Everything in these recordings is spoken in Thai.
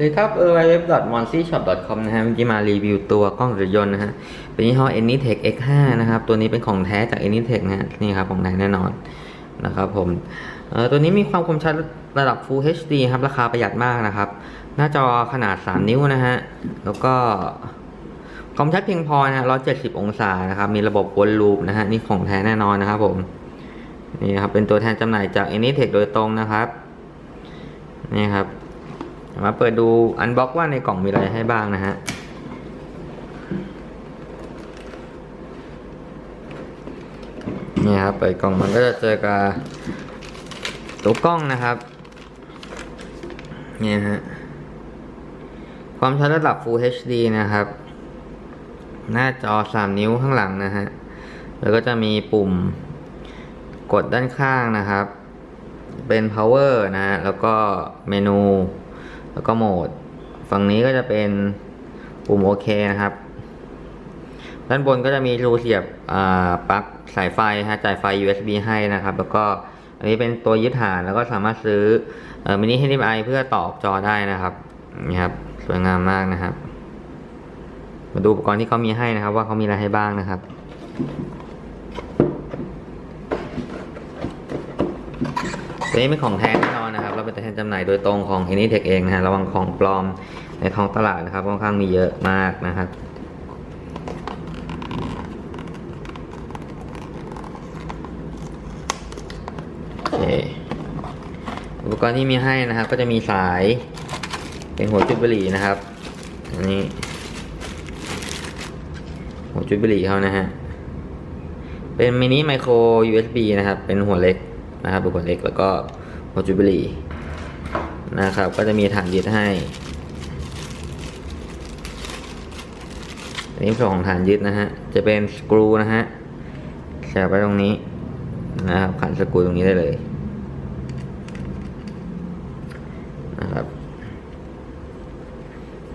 สวัสดีครับเออ w w w m o n c y s h o p c o m นะฮะเมื่อกี้มารีวิวตัวกล้องรถยนต์นะฮะ เป็นยี่ห้อ Anytech X5 นะครับ ตัวนี้เป็นของแท้จาก Anytech นะฮะ นี่ครับ ของแท้แน่นอนนะครับผมเออตัวนี้มีความคมชัดระดับ Full HD ครับ ราคาประหยัดมากนะครับ หน้าจอขนาด 3 นิ้วนะฮะ แล้วก็ความชัดเพียงพอนะฮะ170 องศานะครับ มีระบบวนลูปนะฮะ นี่ของแท้แน่นอนนะครับผม นี่ครับ เป็นตัวแทนจำหน่ายจาก Anytech โดยตรงนะครับ นี่ครับ มาเปิดดูอันบ็อกว่าในกล่องมีอะไรให้บ้างนะฮะนี่ครับเปิดกล่องมันก็จะเจอกับตัวกล้องนะครับนี่ฮะความชัดระดับ Full HD นะครับ หน้าจอ 3 นิ้วข้างหลังนะฮะแล้วก็จะมีปุ่มกดด้านข้างนะครับ เป็น power นะฮะแล้วก็เมนู แล้วก็โหมด ฝั่งนี้ก็จะเป็นปุ่มโอเคนะครับ ด้านบนก็จะมีรูเสียบปลั๊กสายไฟฮะจ่ายไฟ USB ให้นะครับ แล้วก็อันนี้เป็นตัวยึดฐานแล้วก็สามารถซื้อมินิ HDMI เพื่อต่อจอได้นะครับนี่ครับ สวยงามมากนะครับ มาดูอุปกรณ์ที่เขามีให้นะครับ ว่าเขามีอะไรให้บ้างนะครับตัวนี้เป็นของแท้ เป็นตัวแทนจำหน่ายโดยตรงของ a n y t e c h เองนะฮะระวังของปลอมในท้องตลาดนะครับค่อนข้างมีเยอะมากนะครับอุปกรณ์ที่มีให้นะครับ ก็จะมีสาย เป็นหัวจุดบุหรี่นะครับอันนี้หัวจุดบุหรี่เขานะฮะเป็นมินิไมโคร USB นะครับ เป็นหัวเล็กนะครับเป็นหัวเล็กแล้วก็หัวจุดบุหรี่ นะครับ ก็จะมีฐานยึดให้อันนี้ส่วนของฐานยึดนะฮะ จะเป็นสกรูนะฮะแฉไปตรงนี้นะครับขันสกรูตรงนี้ได้เลยนะครับ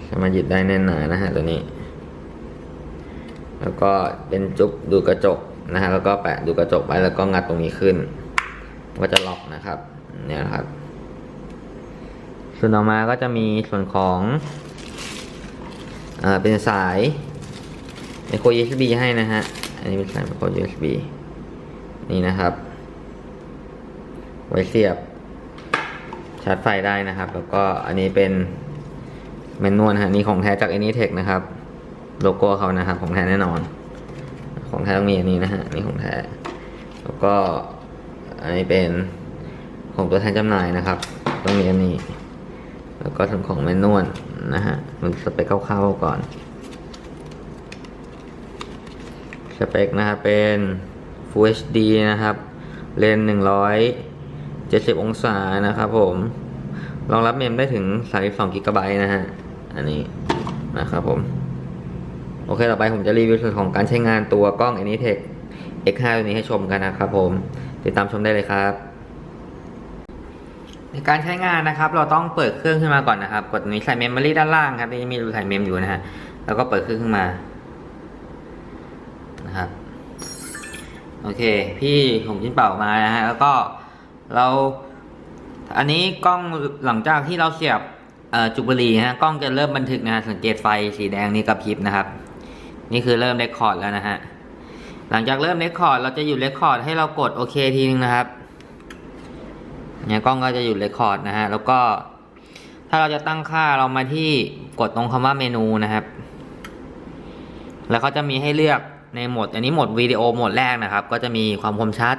สามารถยึดได้แน่นหนานะฮะตัวนี้ แล้วก็เป็นจุกดูกระจกนะฮะแล้วก็แปะดูกระจกไว้แล้วก็งัดตรงนี้ขึ้น ก็จะล็อกนะครับ เนี่ยครับ ส่วนต่อมาก็จะมีส่วนของอ่าเป็นสายไมโคร USB ให้นะฮะ อันนี้เป็นสายไมโคร USB นี่นะครับ ไว้เสียบชาร์จไฟได้นะครับ แล้วก็อันนี้เป็นแมนนวลฮะนี่ของแท้จาก Anytech นะครับ โลโก้เขานะครับ ของแท้แน่นอน ของแท้ต้องมีอันนี้นะฮะนี่ของแท้ แล้วก็อันนี้เป็นของตัวแทนจำหน่ายนะครับ ต้องมีอันนี้ แล้วก็ส่วนของแมนนวลนะฮะมันสเปคคร่าวๆก่อน สเปคนะครับเป็น Full HD นะครับ เลนส์170 องศานะครับผมรองรับเมมได้ถึง 32กิกะไบต์นะฮะ อันนี้นะครับผม โอเค ต่อไปผมจะรีวิวส่วนของการใช้งานตัวกล้อง Anytech X5 ตัวนี้ให้ชมกันนะครับผม ติดตามชมได้เลยครับ ในการใช้งานนะครับ เราต้องเปิดเครื่องขึ้นมาก่อนนะครับ กดนี้ใส่เมมโมรีด้านล่างครับที่มีรูใส่เมมอยู่นะฮะแล้วก็เปิดเครื่องขึ้นมานะครับโอเค พี่ผมชิ้นเป่ามานะฮะแล้วก็เรา อันนี้กล้องหลังจากที่เราเสียบจุกบุหรี่ฮะกล้องจะเริ่มบันทึกนะฮะสังเกตไฟสีแดงนี้กระพริบนะครับ นี่คือเริ่มเรคคอร์ดแล้วนะฮะหลังจากเริ่มเรคคอร์ดเราจะหยุดเรคคอร์ดให้เรากดโอเคทีนึงนะครับ เนี่ยกล้องก็จะหยุดเรคคอร์ดนะฮะ แล้วก็ ถ้าเราจะตั้งค่าเรามาที่กดตรงคำว่าเมนูนะครับ แล้วเขาจะมีให้เลือกในโหมด อันนี้โหมดวิดีโอโหมดแรกนะครับ ก็จะมีความคมชัด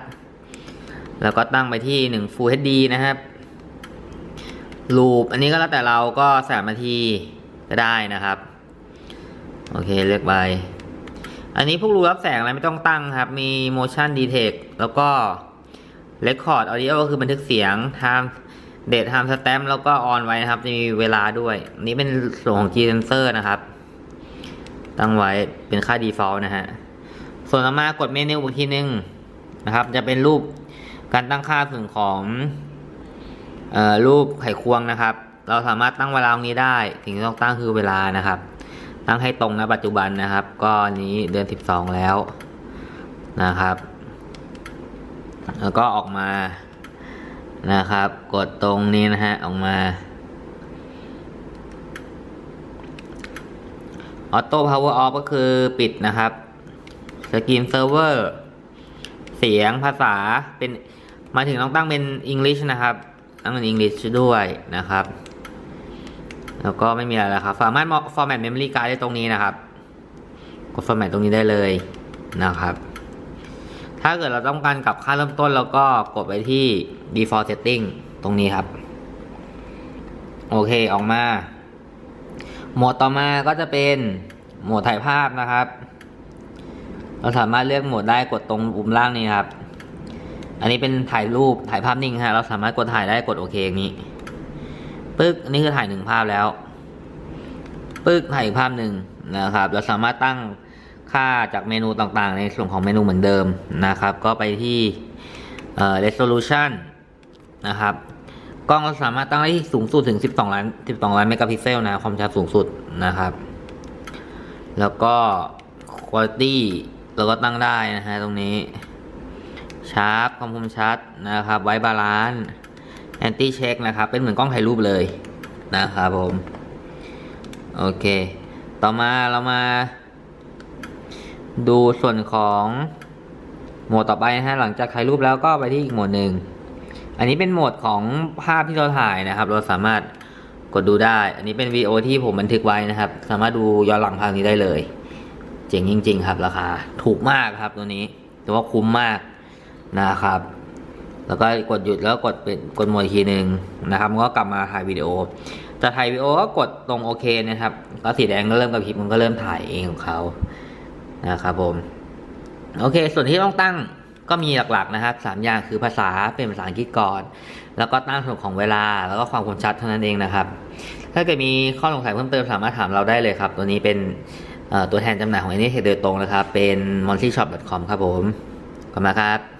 แล้วก็ตั้งไปที่1 Full HD นะครับลูปอันนี้ก็แล้วแต่เราก็สามนาทีก็ได้นะครับ โอเคเลือกไป อันนี้พวกรูรับแสงอะไรไม่ต้องตั้งครับ มี motion detect แล้วก็ record audio ก็คือบันทึกเสียง time date time stamp แล้วก็ on ไว้นะครับ จะมีเวลาด้วย นี้เป็นส่วนของ G sensor นะครับ ตั้งไว้เป็นค่า default นะฮะ ส่วนต่อมากดเมนูอีกทีนึงนะครับ จะเป็นรูปการตั้งค่าส่วนของเอ่อรูปไขควงนะครับ เราสามารถตั้งเวลาตรงนี้ได้สิ่งที่ต้องตั้งคือเวลานะครับ ตั้งให้ตรงนะปัจจุบันนะครับ ก็นนี้เดือน 12 แล้วนะครับ แล้วก็ออกมานะครับ กดตรงนี้นะฮะออกมาออโต้พาวเวอร์ออฟก็คือปิดนะครับสกรีนเซิร์ฟเวอร์เสียงภาษาเป็นมาถึงต้องตั้งเป็น English นะครับตั้งเป็น English ด้วยนะครับ แล้วก็ไม่มีอะไรแล้วครับสามารถ format memory card ได้ตรงนี้นะครับ กด format ตรงนี้ได้เลยนะครับ ถ้าเกิดเราต้องการกลับค่าเริ่มต้นเราก็กดไปที่ default setting ตรงนี้ครับ โอเคออกมา โหมดต่อมาก็จะเป็นโหมดถ่ายภาพนะครับ เราสามารถเลือกโหมดได้กดตรงปุ่มล่างนี้ครับ อันนี้เป็นถ่ายรูปถ่ายภาพนิ่งฮะเราสามารถกดถ่ายได้กดโอเคอย่างนี้ปึ๊กอันนี้คือถ่ายหนึ่งภาพแล้วปึ๊กถ่ายอีกภาพหนึ่งนะครับ เราสามารถตั้ง ค่าจากเมนูต่างๆ ในส่วนของเมนูเหมือนเดิมนะครับ ก็ไปที่ resolution นะครับกล้องเราสามารถตั้งได้ที่สูงสุดถึง 12 ล้าน 12 ล้านเมกะพิกเซลนะความชัดสูงสุดนะครับ แล้วก็ quality เราก็ตั้งได้นะฮะตรงนี้ชาร์ปความคมชัดนะครับ ไว้บาลานซ์แอนตี้เช็คนะครับ เป็นเหมือนกล้องถ่ายรูปเลยนะครับผม โอเค ต่อมาเรามา ดูส่วนของโหมดต่อไปนะฮะหลังจากถ่ายรูปแล้วก็ไปที่อีกโหมดหนึ่งอันนี้เป็นโหมดของภาพที่เราถ่ายนะครับ เราสามารถกดดูได้ อันนี้เป็นวิดีโอที่ผมบันทึกไว้นะครับ สามารถดูย้อนหลังภาพนี้ได้เลย เจ๋งจริง ๆ ครับ ราคาถูกมากครับตัวนี้แต่ว่าคุ้มมากนะครับ แล้วก็กดหยุดแล้วกดเป็นกดโหมดอีกทีหนึ่งนะครับมันก็กลับมาถ่ายวิดีโอจะถ่ายวิดีโอก็กดตรงโอเคนะครับ ก็สีแดงก็เริ่มกระพริบมันก็เริ่มถ่ายเองของเขา นะครับผมโอเค ส่วนที่ต้องตั้งก็มีหลักๆนะครับสามอย่างคือภาษาเป็นภาษาอังกฤษก่อน แล้วก็ตั้งส่วนของเวลา แล้วก็ความคมชัดเท่านั้นเองนะครับ ถ้าเกิดมีข้อสงสัยเพิ่มเติมสามารถถามเราได้เลยครับ ตัวนี้เป็นตัวแทนจำหน่ายของ a n y t e c h โดยตรงนะครับ เป็น m o n t y s h o p c o m ครับผมขอบคุณครับ